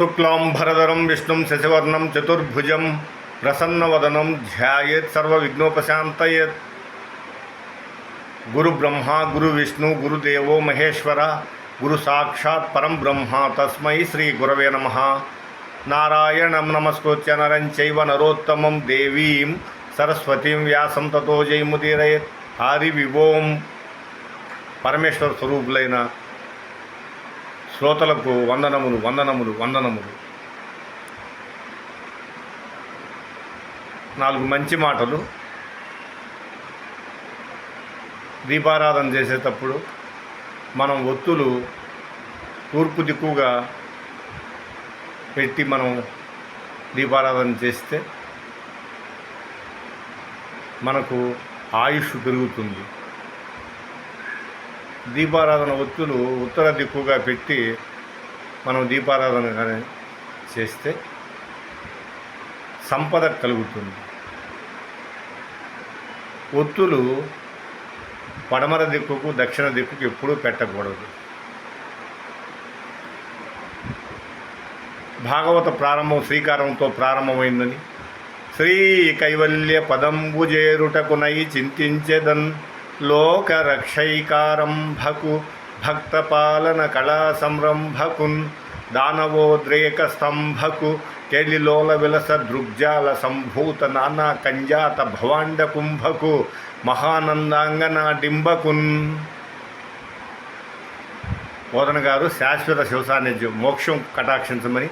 శుక్లాంబరధరం విష్ణుం శశివర్ణం చతుర్భుజం ప్రసన్నవదనం ధ్యాయేత్ సర్వవిఘ్నోపశాంతయేత్ గురు బ్రహ్మ గురు విష్ణు గురుదేవో మహేశ్వర గురు సాక్షాత్ పరం బ్రహ్మ తస్మై శ్రీ గురవే నమ నారాయణం నమస్కృత్య నరం చైవ నరోత్తమం దేవీం సరస్వతీం వ్యాసం తతో జయముదీరయత్ హరి వివోం పరమేశ్వర స్వరూపులైన శ్రోతలకు వందనములు వందనములు వందనములు. నాలుగు మంచి మాటలు. దీపారాధన చేసేటప్పుడు మనం ఒత్తులు తూర్పు దిక్కుగా పెట్టి మనం దీపారాధన చేస్తే మనకు ఆయుష్ పెరుగుతుంది. దీపారాధన ఒత్తులు ఉత్తర దిక్కుగా పెట్టి మనం దీపారాధన కానీ చేస్తే సంపద కలుగుతుంది. ఒత్తులు పడమర దిక్కుకు దక్షిణ దిక్కుకు ఎప్పుడూ పెట్టకూడదు. భాగవత ప్రారంభం శ్రీకారంతో ప్రారంభమైందని శ్రీ కైవల్య పదంబు చేరుటకునై చింతించేదన్ లోక భక్తపాలన కళా సంరంభకున్ దానవోద్రేక స్తంభకు కేలిలోల విలస దృగ్జాల సంభూత నానా కంజాత భవాండ కుంభకు మహానందాంగనాడింబకున్ బోధన గారు శాశ్వత శివసాన్నిధ్యం మోక్షం కటాక్షించమని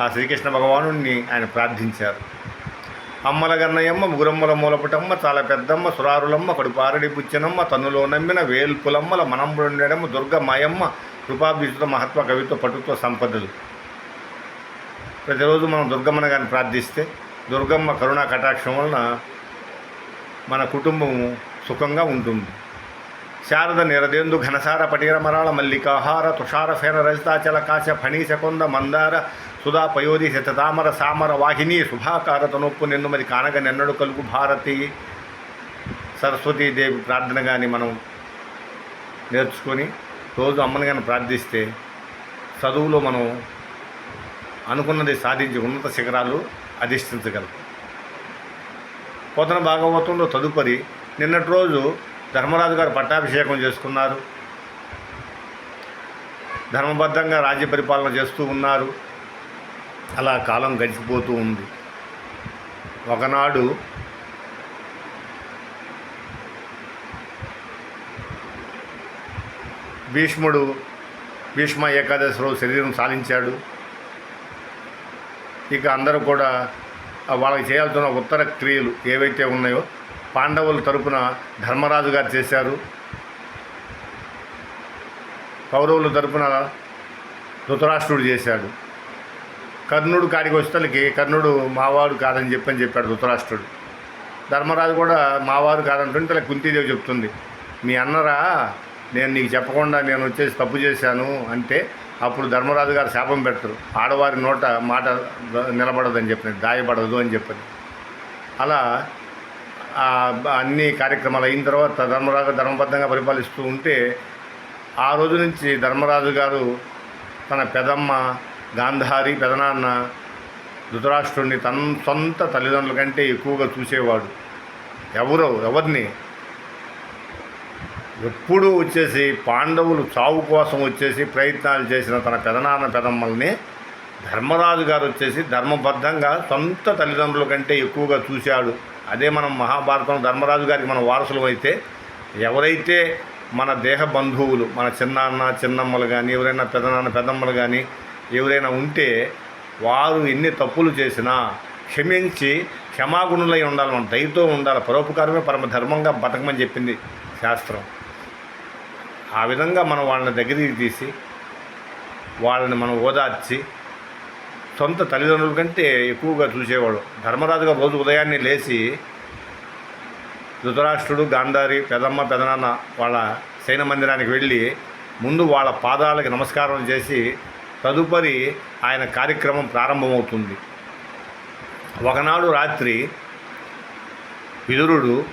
ఆ శ్రీకృష్ణ భగవాను ఆయన ప్రార్థించారు. అమ్మల గన్నయమ్మ ముగురమ్మల మూలపుటమ్మ చాలా పెద్దమ్మ సురారులమ్మ కడుపారడి పుచ్చనమ్మ తనులో నమ్మిన వేల్పులమ్మల మనంబుండెడమ్మ దుర్గ మాయమ్మ కృపాభిషుత మహత్వ కవిత్వ పటుత్వ సంపదలు. ప్రతిరోజు మనం దుర్గమ్మన కానీ ప్రార్థిస్తే దుర్గమ్మ కరుణా కటాక్షం వలన మన కుటుంబము సుఖంగా ఉంటుంది. శారద నిరదేందు ఘనసార పటీర మరాళ మల్లికాహార తుషార ఫేర రజితాచల కాశ ఫణీశ కొంద మందార సుధా పయోధి శతతామర సామర వాహిని శుభాకార తనొప్పు నిన్ను మరి కానగ నిన్నడు కలుగు భారతి. సరస్వతీదేవి ప్రార్థన కానీ మనం నేర్చుకొని రోజు అమ్మని కానీ ప్రార్థిస్తే చదువులో మనం అనుకున్నది సాధించి ఉన్నత శిఖరాలు అధిష్ఠించగలం. పోతన భాగవతంలో తదుపరి నిన్నటి రోజు ధర్మరాజు గారు పట్టాభిషేకం చేసుకున్నారు. ధర్మబద్ధంగా రాజ్య పరిపాలన చేస్తూ ఉన్నారు. అలా కాలం గడిచిపోతూ ఉంది. ఒకనాడు భీష్ముడు భీష్మ ఏకాదశిలో శరీరం సాధించాడు. ఇక అందరూ కూడా వాళ్ళకి చేయాల్సిన ఉత్తర క్రియలు ఏవైతే ఉన్నాయో పాండవుల తరపున ధర్మరాజు గారు చేశారు. కౌరవుల తరపున ధృతరాష్ట్రుడు చేశాడు. కర్ణుడు కాడికి వచ్చేసరికి కర్ణుడు మావాడు కాదని చెప్పని చెప్పాడు ధృతరాష్ట్రుడు. ధర్మరాజు కూడా మావారు కాదంటుంటే ఇలా కుంతీదేవి చెప్తుంది. మీ అన్నరా నేను నీకు చెప్పకుండా నేను వచ్చేసి తప్పు చేశాను అంటే అప్పుడు ధర్మరాజు గారు శాపం పెడతారు. ఆడవారి నోట మాట నిలబడదని చెప్పింది దాయబడదు అని చెప్పింది అలా అన్ని కార్యక్రమాలు అయిన తర్వాత ధర్మరాజు ధర్మబద్ధంగా పరిపాలిస్తూ ఉంటే ఆ రోజు నుంచి ధర్మరాజు గారు తన పెదమ్మ గాంధారి పెదనాన్న ధృతరాష్ట్రుడిని తన సొంత తల్లిదండ్రుల కంటే ఎక్కువగా చూసేవాడు. ఎవరో ఎవరిని? ఎప్పుడూ వచ్చేసి పాండవులు చావు కోసం వచ్చేసి ప్రయత్నాలు చేసిన తన పెదనాన్న పెదమ్మల్ని ధర్మరాజు గారు వచ్చేసి ధర్మబద్ధంగా సొంత తల్లిదండ్రుల కంటే ఎక్కువగా చూశాడు. అదే మనం మహాభారతం ధర్మరాజు గారికి మన వారసులు అయితే ఎవరైతే మన దేహ బంధువులు మన చిన్నాన్న చిన్నమ్మలు కానీ ఎవరైనా పెదనాన్న పెదమ్మలు కానీ ఎవరైనా ఉంటే వారు ఎన్ని తప్పులు చేసినా క్షమించి క్షమాగుణులై ఉండాలి మన దయతో ఉండాలి. పరోపకారమే పరమ ధర్మంగా బతకమని చెప్పింది శాస్త్రం. ఆ విధంగా మనం వాళ్ళని దగ్గరికి తీసి వాళ్ళని మనం ఓదార్చి సొంత తల్లిదండ్రుల కంటే ఎక్కువగా చూసేవాడు ధర్మరాజుగా రోజు ఉదయాన్నే లేచి ధృతరాష్ట్రుడు గాంధారి పెదమ్మ పెదనాన్న వాళ్ళ సైన మందిరానికి వెళ్ళి ముందు వాళ్ళ పాదాలకి నమస్కారం చేసి తదుపరి ఆయన కార్యక్రమం ప్రారంభమవుతుంది. ఒకనాడు రాత్రి విదురుడు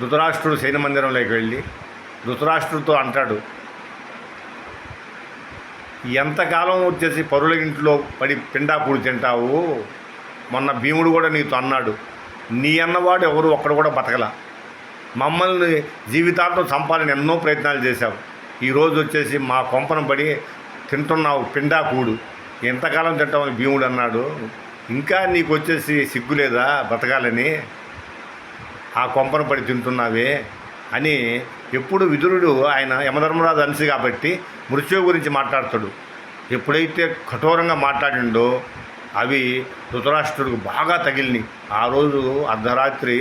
ధృతరాష్ట్రుడు సైన మందిరంలోకి వెళ్ళి ధృతరాష్ట్రుడితో అంటాడు ఎంతకాలం వచ్చేసి పరుల ఇంట్లో పడి పిండాకుడు తింటావు? మొన్న భీముడు కూడా నీతో అన్నాడు నీ అన్నవాడు ఎవరు ఒక్కడు కూడా బతకల. మమ్మల్ని జీవితాంతం చంపాలని ఎన్నో ప్రయత్నాలు చేశావు. ఈరోజు వచ్చేసి మా కొంపన పడి తింటున్నావు పిండాకుడు ఎంతకాలం తింటామని భీముడు అన్నాడు. ఇంకా నీకు వచ్చేసి సిగ్గు లేదా బతకాలని? ఆ కొంపను పడి తింటున్నావే అని ఎప్పుడు విదురుడు ఆయన యమధర్మరాజు అనిసి కాబట్టి మృత్యువు గురించి మాట్లాడతాడు. ఎప్పుడైతే కఠోరంగా మాట్లాడిండో అవి ధృతరాష్ట్రుడికి బాగా తగిలినాయి. ఆ రోజు అర్ధరాత్రి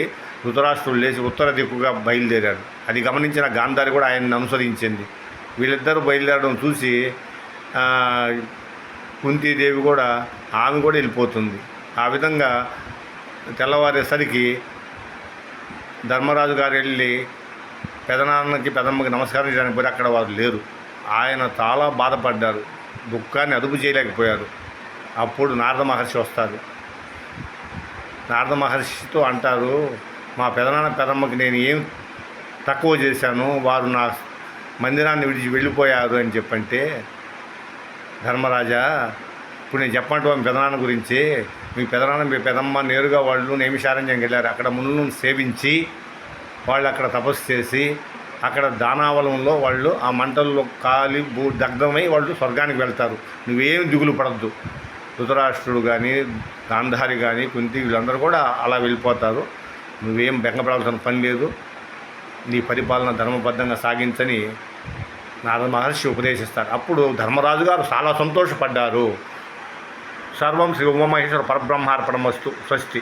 ధృతరాష్ట్రుడు లేచి ఉత్తర దిక్కుగా బయలుదేరాడు. అది గమనించిన గాంధారి కూడా ఆయన్ని అనుసరించింది. వీళ్ళిద్దరూ బయలుదేరడం చూసి కుంతీదేవి కూడా ఆమె కూడా వెళ్ళిపోతుంది. ఆ విధంగా తెల్లవారేసరికి ధర్మరాజు గారు వెళ్ళి పెదనాన్నకి పెదమ్మకి నమస్కారం చేయడానికి పోయి అక్కడ వారు లేరు. ఆయన చాలా బాధపడ్డారు. దుఃఖాన్ని అదుపు చేయలేకపోయారు. అప్పుడు నారద మహర్షి వస్తారు. నారద మహర్షితో అంటారు మా పెదనాన్న పెదమ్మకి నేను ఏం తక్కువ చేశాను? వారు నా మందిరాన్ని విడిచి వెళ్ళిపోయారు అని చెప్పంటే ధర్మరాజా ఇప్పుడు నేను చెప్పండి మీ పెదనాన్న గురించి. మీ పెదనాన్న మీ పెదమ్మ నేరుగా వాళ్ళు నేమిషారణ్యం వెళ్ళారు అక్కడ మునులను సేవించి వాళ్ళు అక్కడ తపస్సు చేసి అక్కడ దానావలంలో వాళ్ళు ఆ మంటల్లో కాలి భూ దగ్ధమై వాళ్ళు స్వర్గానికి వెళ్తారు. నువ్వేం దిగులు పడద్దు. ధృతరాష్ట్రుడు కానీ గాంధారి కానీ కుంతి వీళ్ళందరూ కూడా అలా వెళ్ళిపోతారు. నువ్వేం బెంగపడాల్సిన పని లేదు. నీ పరిపాలన ధర్మబద్ధంగా సాగించని నారద మహర్షి ఉపదేశిస్తారు. అప్పుడు ధర్మరాజు గారు చాలా సంతోషపడ్డారు. సర్వం శ్రీ ఉమామహేశ్వర పరబ్రహ్మార్పణమస్తు స్వస్తి.